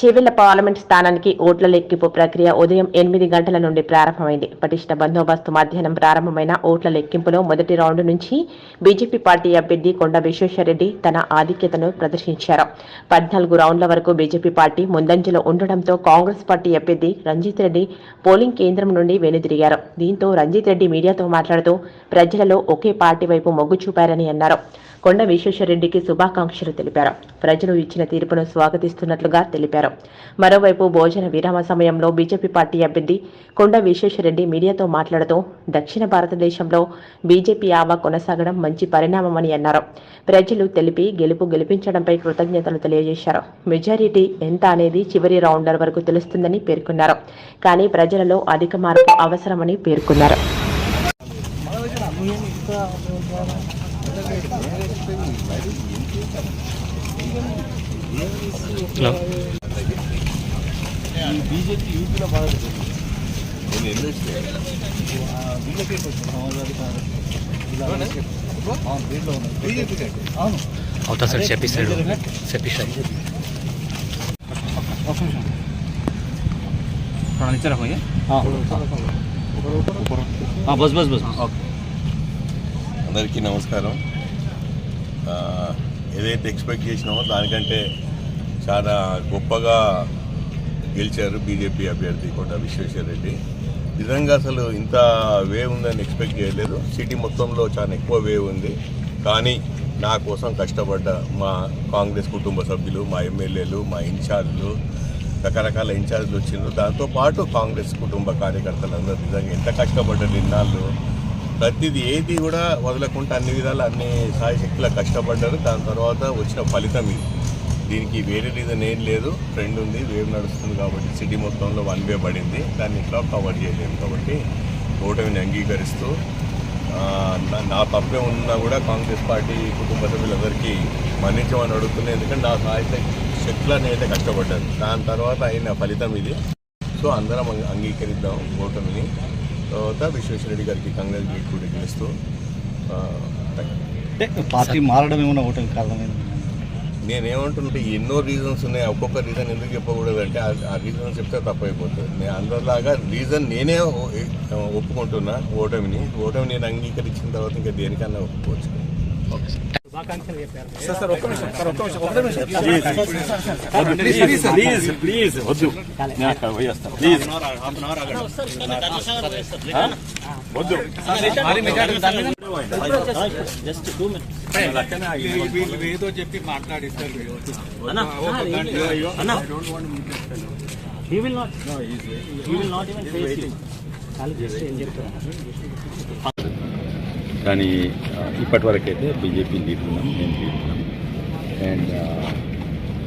Chevella parliament స్థానానికి ఓట్ల లెక్కింపు ప్రక్రియ ఉదయం ఎనిమిది గంటల నుండి ప్రారంభమైంది. పటిష్ట బందోబస్తు మధ్యాహ్నం ప్రారంభమైన ఓట్ల లెక్కింపులో మొదటి రౌండ్ నుంచి బీజేపీ పార్టీ అభ్యర్థి కొండ విశ్వేశ్వరరెడ్డి తన ఆధిక్యతను ప్రదర్శించారు. పద్నాలుగు రౌండ్ల వరకు బీజేపీ పార్టీ ముందంజలో ఉండడంతో కాంగ్రెస్ పార్టీ అభ్యర్థి రంజిత్ రెడ్డి పోలింగ్ కేంద్రం నుండి వెనుదిరిగారు. దీంతో రంజిత్ రెడ్డి మీడియాతో మాట్లాడుతూ ప్రజలలో ఒకే పార్టీ వైపు మొగ్గు చూపారని అన్నారు. కొండ విశ్వేశ్వరరెడ్డికి శుభాకాంక్షలు తెలిపారు. ప్రజలు ఇచ్చిన తీర్పును స్వాగతిస్తున్నట్లుగా తెలిపారు. మరోవైపు భోజన విరామ సమయంలో బీజేపీ పార్టీ అభ్యర్థి కొండ విశ్వేశ్వరరెడ్డి మీడియాతో మాట్లాడుతూ దక్షిణ భారతదేశంలో బీజేపీ ఆవా కొనసాగడం మంచి పరిణామమని అన్నారు. ప్రజలు తెలిపి గెలుపు గెలిపించడంపై కృతజ్ఞతలు తెలియజేశారు. మెజారిటీ ఎంత అనేది చివరి రౌండర్ వరకు తెలుస్తుందని పేర్కొన్నారు. కానీ ప్రజలలో అధిక మార్పు అవసరమని పేర్కొన్నారు. बीजेपी यूपी अवता सर चपी सर चपी हाँ बस बस बस ओके అందరికీ నమస్కారం. ఏదైతే ఎక్స్పెక్ట్ చేసినామో దానికంటే చాలా గొప్పగా గెలిచారు బీజేపీ అభ్యర్థి కొండ విశ్వేశ్వరరెడ్డి నిజంగా అసలు ఇంత వేవ్ ఉందని ఎక్స్పెక్ట్ చేయలేదు. సిటీ మొత్తంలో చాలా ఎక్కువ వేవ్ ఉంది. కానీ నా కోసం కష్టపడ్డ మా కాంగ్రెస్ కుటుంబ సభ్యులు మా ఎమ్మెల్యేలు మా ఇన్ఛార్జ్లు రకరకాల ఇన్ఛార్జ్లు వచ్చిండ్రు. దాంతోపాటు కాంగ్రెస్ కుటుంబ కార్యకర్తలు అందరూ నిజంగా ఎంత కష్టపడ్డారు ఇన్నాళ్ళు ప్రతిదీ ఏది కూడా వదలకుండా అన్ని విధాలు అన్ని సాయశక్తులా కష్టపడ్డారు. దాని తర్వాత వచ్చిన ఫలితం ఇది. దీనికి వేరే రీజన్ ఏం లేదు. ట్రెండ్ ఉంది వేవ్ నడుస్తుంది కాబట్టి సిటీ మొత్తంలో వన్ వే పడింది. దాన్ని ఇట్లా కవర్ చేయలేము కాబట్టి ఓటమిని అంగీకరిస్తూ నా- తప్పే ఉన్నా కూడా కాంగ్రెస్ పార్టీ కుటుంబ సభ్యులందరికీ మన్నించమని అడుగుతున్నాను ఎందుకంటే నా సాహిత్య శక్తులను అయితే కష్టపడ్డాను దాని తర్వాత అయిన ఫలితం ఇది. సో అందరం అంగీకరిద్దాం ఓటమిని. తర్వాత విశ్వేశ్వరరెడ్డి గారికి కంగ్రాచులేట్ కూడా. అంటే పార్టీ మారడం ఏమైనా ఓటమి కారణమైంది నేనేమంటుంటే ఎన్నో రీజన్స్ ఉన్నాయి. ఒక్కొక్క రీజన్ ఎందుకు చెప్పకూడదు అంటే ఆ- రీజన్ చెప్తే తప్పైపోతుంది. నేను అందరిలాగా రీజన్ నేనే ఒప్పుకుంటున్నా ఓటమిని. ఓటమి నేను అంగీకరించిన తర్వాత ఇంకా దేనికన్నా ఒప్పుకోవచ్చు. వాకాంక్షలు చెప్పారు సార్ సార్ ఒక్క నిమిషం సార్ ఒక్క నిమిషం ఒక్క నిమిషం ప్లీజ్ ప్లీజ్ ప్లీజ్ వద్దు నేను అక్కడ పోయేస్తా ప్లీజ్ వద్దు జస్ట్ టూ మినిట్స్ ఏదో చెప్పి మాట్లాడిస్తారు He will not. No, he is waiting. He will not even face you. I'll just change it. కానీ ఇప్పటి వరకు అయితే బీజేపీ లీడ్ ఉన్నాం మేము లీడ్ ఉన్నాం. అండ్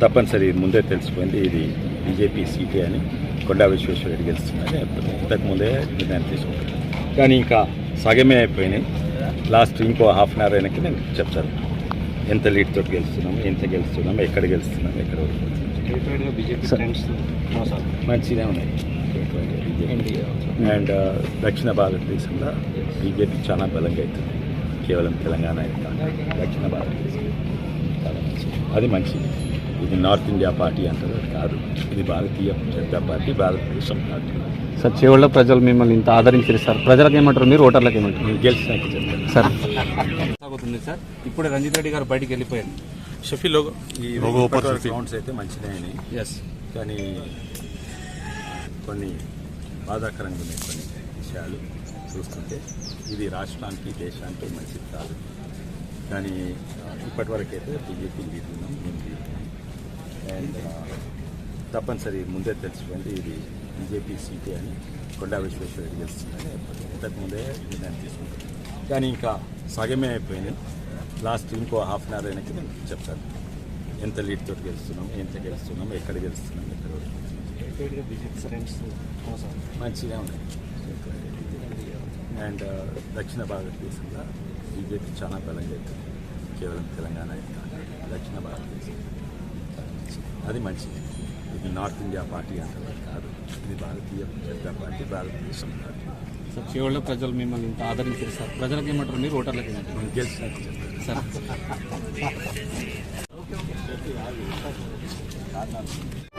తప్పనిసరి ముందే తెలిసిపోయింది ఇది బీజేపీ సీటే అని కొండా విశ్వేశ్వరరెడ్డి గెలుస్తుందని ఎప్పుడు ఇంతకుముందే నిర్ణయం తీసుకుంటాను కానీ ఇంకా సగమే అయిపోయినాయి. లాస్ట్ ఇంకో హాఫ్ అన్ అవర్ అయినాక నేను చెప్తాను. ఎంత లీడ్ తోటి గెలుస్తున్నాము ఎంత గెలుస్తున్నాము ఎక్కడ గెలుస్తున్నాము ఎక్కడ మంచిగా ఉన్నాయి. అండ్ దక్షిణ భారతదేశంలో బీజేపీ చాలా బలంగా అవుతుంది. కేవలం తెలంగాణ దక్షిణ భారతదేశం. అది మంచిది. ఇది నార్త్ ఇండియా పార్టీ అంటారు అది కాదు. ఇది Bharatiya Janata party Bharatadesam party. Sir Chevella ప్రజలు మిమ్మల్ని ఇంత ఆదరించారు సార్. ప్రజలకు ఏమంటారు మీరు ఓటర్లకు ఏమంటారు గెలిచినాక చెప్తాను. సార్. సాగుతుంది సార్. ఇప్పుడే రంజిత్ రెడ్డి గారు బయటికి వెళ్ళిపోయారు. ఈ రౌండ్స్ అయితే మంచిదే ఎస్ కానీ కొన్ని బాధాకరంగా ఉన్నాయి కొన్ని విషయాలు చూస్తుంటే. ఇది రాష్ట్రానికి దేశానికి మంచిది కాదు. కానీ ఇప్పటివరకు అయితే బీజేపీ లీడ్ మేము లీడ్ అండ్ తప్పనిసరి ముందే తెలిసిపోయింది ఇది బీజేపీ సీటే అని కొండా విశ్వేశ్వరరెడ్డి గెలుస్తుందని ఇంతకుముందే నిర్ణయం తీసుకుంటాం కానీ ఇంకా సగమే అయిపోయింది. లాస్ట్ ఇంకో హాఫ్ అన్ అవర్ అయినాక నేను చెప్తాను. ఎంత లీడ్ తోటి గెలుస్తున్నాం ఎంత గెలుస్తున్నాం ఎక్కడ గెలుస్తున్నాం ఎక్కడ మంచిగా ఉన్నాయి అండ్ దక్షిణ భారతదేశంలో బీజేపీ చాలా బలంగా అవుతుంది కేవలం తెలంగాణ కాదు దక్షిణ భారతదేశం. అది మంచిది. ఇది నార్త్ ఇండియా పార్టీ అంటారు అది కాదు. ఇది Bharatiya Janata party Bharatadesam party. Sir Chevella ప్రజలు మిమ్మల్ని ఇంత ఆదరించారు సార్ ప్రజలకు ఏమంటారు? మీరు ఓటర్లకు ఏమంటారు? చెప్తాను సార్. లైక్